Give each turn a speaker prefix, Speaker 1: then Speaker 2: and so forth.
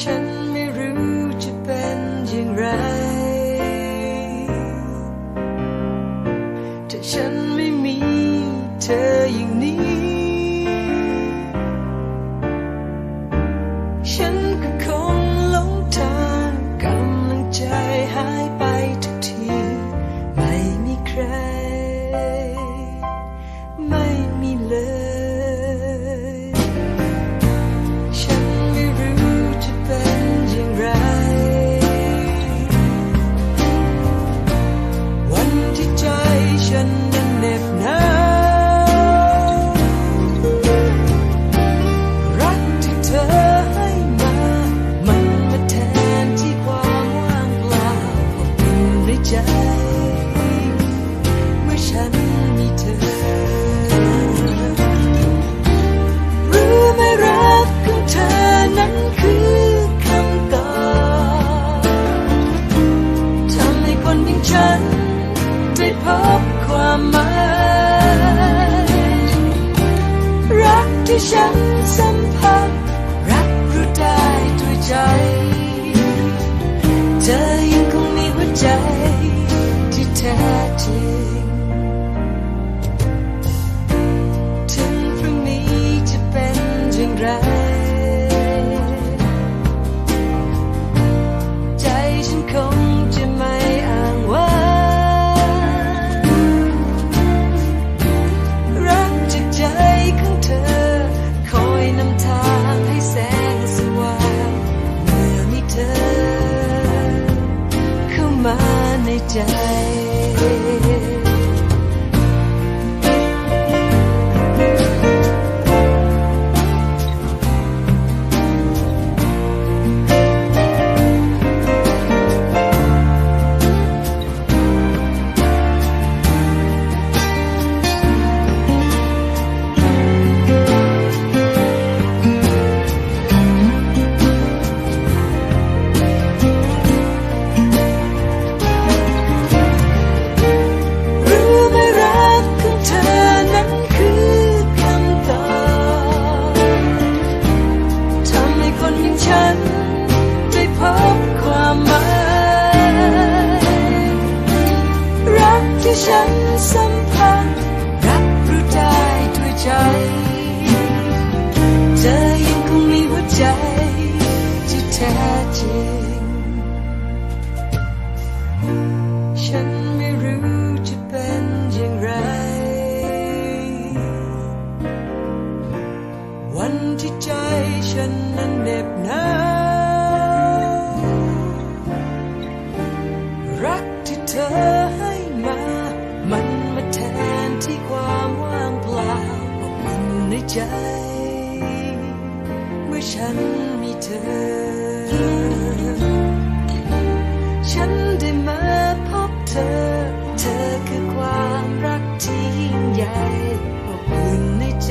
Speaker 1: ฉันไม่รู้จะเป็นอย่างไร ถ้าฉันไม่มีเธออย่างนี้ ฉัน ฉั ความหมาย รักที่ฉันสัม ใฉันสัมผัสรับรู้ได้ด้วยใจ เธอยังคงมีหัวใจที่แท้จริง ฉันไม่รู้จะเป็นอย่างไร วันที่ใจฉันนั้นเหน็บหนาวรักที่เธอ ใจ เมื่อฉันมีเธอ ฉันได้มาพบเธอ เธอคือความรักที่ยิ่งใหญ่อบอุ่นในใจ